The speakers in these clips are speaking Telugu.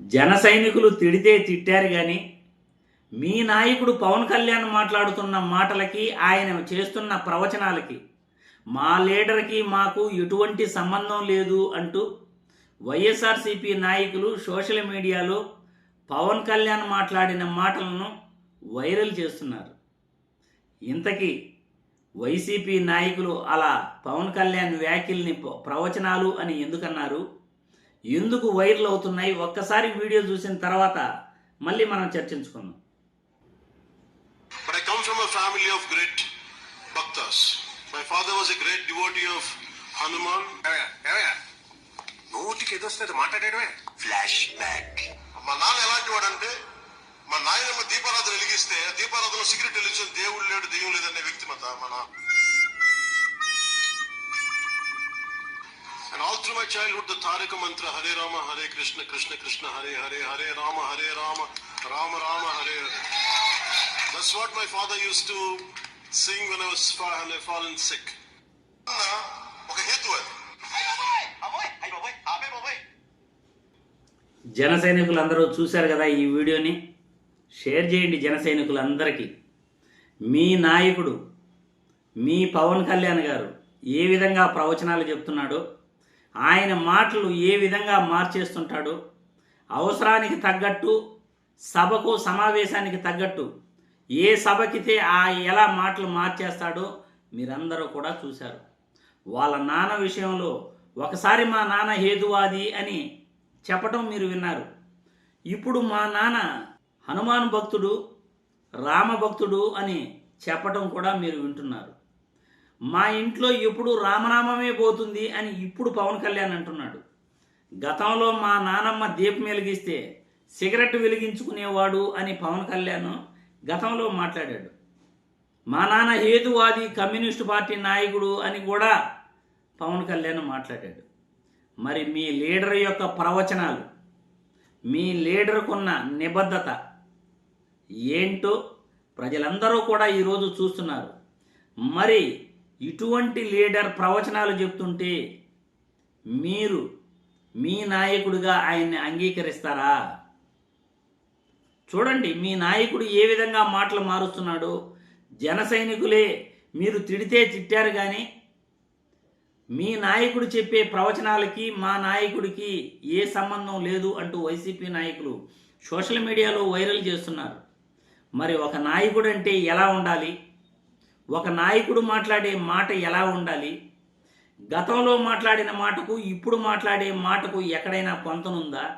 జన సైనికులు తిడితే తిట్టారు కానీ మీ నాయకుడు పవన్ కళ్యాణ్ మాట్లాడుతున్న మాటలకి ఆయన చేస్తున్న ప్రవచనాలకి మా లీడర్కి మాకు ఎటువంటి సంబంధం లేదు అంటూ వైఎస్ఆర్సీపీ నాయకులు సోషల్ మీడియాలో పవన్ కళ్యాణ్ మాట్లాడిన మాటలను వైరల్ చేస్తున్నారు. ఇంతకీ వైసీపీ నాయకులు అలా పవన్ కళ్యాణ్ వ్యాఖ్యల్ని ప్రవచనాలు అని ఎందుకన్నారు? ఎందుకు వైరల్ అవుతున్నాయి ఒక్కసారి వీడియో చూసిన తర్వాత మళ్ళీ మనం చర్చించుకుందాం But I come from a family of great bhaktas. My father was a great devotee of Hanuman. ఏమయ్యా? ఏమయ్యా? నోటికి ఎదొస్తే అది మాట్లాడేయడమే ఫ్లాష్ బ్యాక్ మా నాన్న ఎలాంటి వాడంటే మా నాయనమ్మ దీపారాధన వెలిగిస్తే ఆ దీపారాధనలో సిగరెట్ వెలిగించిన దేవుడు లేడు దెయ్యం లేదనే వ్యక్తిమత మన And master my childhood the Taraka Mantra Hare Rama Hare Krishna Krishna Krishna Hare Hare Hare Rama Hare Rama Rama Rama Hare that's what my father used to sing when I was fall in sick ఒక హేతు అది. జన సైనికులందరూ చూశారు కదా ఈ వీడియోని? షేర్ చేయండి జన సైనికులందరికీ. మీ నాయకుడు మీ పవన్ కళ్యాణ్ గారు ఏ విధంగా ప్రవచనాలు చెప్తున్నాడో ఆయన మాటలు ఏ విధంగా మార్చేస్తుంటాడో అవసరానికి తగ్గట్టు సభకు సమావేశానికి తగ్గట్టు ఏ సభకితే ఆ ఎలా మాటలు మార్చేస్తాడో మీరందరూ కూడా చూశారు. వాళ్ళ నాన్న విషయంలో ఒకసారి మా నాన్న హేతువాది అని చెప్పటం మీరు విన్నారు. ఇప్పుడు మా నాన్న హనుమాన్ భక్తుడు రామభక్తుడు అని చెప్పటం కూడా మీరు వింటున్నారు. మా ఇంట్లో ఎప్పుడు రామనామమే పోతుంది అని ఇప్పుడు పవన్ కళ్యాణ్ అంటున్నాడు. గతంలో మా నానమ్మ దీపం వెలిగిస్తే సిగరెట్ వెలిగించుకునేవాడు అని పవన్ కళ్యాణ్ గతంలో మాట్లాడాడు. మా నాన్న హేతువాది కమ్యూనిస్టు పార్టీ నాయకుడు అని కూడా పవన్ కళ్యాణ్ మాట్లాడాడు. మరి మీ లీడర్ యొక్క ప్రవచనాలు మీ లీడర్కున్న నిబద్ధత ఏంటో ప్రజలందరూ కూడా ఈరోజు చూస్తున్నారు. మరి ఇటువంటి లీడర్ ప్రవచనాలు చెప్తుంటే మీరు మీ నాయకుడిగా ఆయన్ని అంగీకరిస్తారా? చూడండి మీ నాయకుడు ఏ విధంగా మాటలు మారుస్తున్నాడో జన సైనికులే మీరు తిడితే తిట్టారు కానీ మీ నాయకుడు చెప్పే ప్రవచనాలకి మా నాయకుడికి ఏ సంబంధం లేదు అంటూ వైసీపీ నాయకులు సోషల్ మీడియాలో వైరల్ చేస్తున్నారు. మరి ఒక నాయకుడు అంటే ఎలా ఉండాలి? ఒక నాయకుడు మాట్లాడే మాట ఎలా ఉండాలి? గతంలో మాట్లాడిన మాటకు ఇప్పుడు మాట్లాడే మాటకు ఎక్కడైనా పొంతనుందా?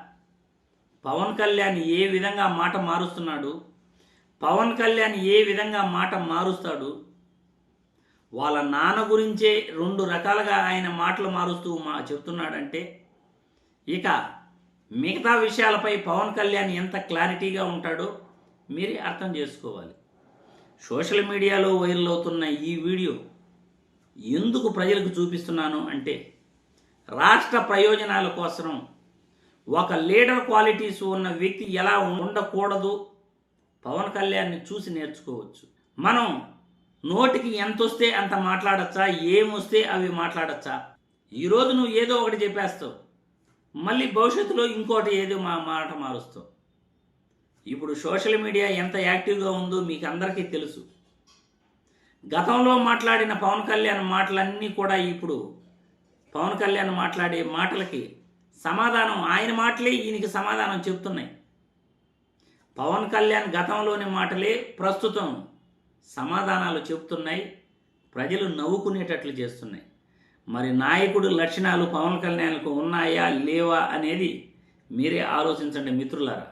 పవన్ కళ్యాణ్ ఏ విధంగా మాట మారుస్తున్నాడు? పవన్ కళ్యాణ్ ఏ విధంగా మాట మారుస్తాడు? వాళ్ళ నాన్న గురించే రెండు రకాలుగా ఆయన మాటలు మారుస్తూ మా చెప్తున్నాడంటే ఇక మిగతా విషయాలపై పవన్ కళ్యాణ్ ఎంత క్లారిటీగా ఉంటాడో మీరే అర్థం చేసుకోవాలి. సోషల్ మీడియాలో వైరల్ అవుతున్న ఈ వీడియో ఎందుకు ప్రజలకు చూపిస్తున్నాను అంటే రాష్ట్ర ప్రయోజనాల కోసం ఒక లీడర్ క్వాలిటీస్ ఉన్న వ్యక్తి ఎలా ఉండకూడదు? పవన్ కళ్యాణ్ని చూసి నేర్చుకోవచ్చు. మనం నోటికి ఎంత వస్తే అంత మాట్లాడచ్చా? ఏమొస్తే అవి మాట్లాడచ్చా? ఈరోజు నువ్వు ఏదో ఒకటి చెప్పేస్తావు. మళ్ళీ భవిష్యత్తులో ఇంకోటి ఏదో మా మాట మారుస్తావు. ఇప్పుడు సోషల్ మీడియా ఎంత యాక్టివ్గా ఉందో మీకు అందరికీ తెలుసు. గతంలో మాట్లాడిన పవన్ కళ్యాణ్ మాటలన్నీ కూడా ఇప్పుడు పవన్ కళ్యాణ్ మాట్లాడే మాటలకి సమాధానం ఆయన మాటలే ఈయనకి సమాధానం చెప్తున్నాయి. పవన్ కళ్యాణ్ గతంలోని మాటలే ప్రస్తుతం సమాధానాలు చెప్తున్నాయి ప్రజలు నవ్వుకునేటట్లు చేస్తున్నాయి. మరి నాయకుడు లక్షణాలు పవన్ కళ్యాణ్కు ఉన్నాయా లేవా అనేది మీరే ఆలోచించండి మిత్రులారా.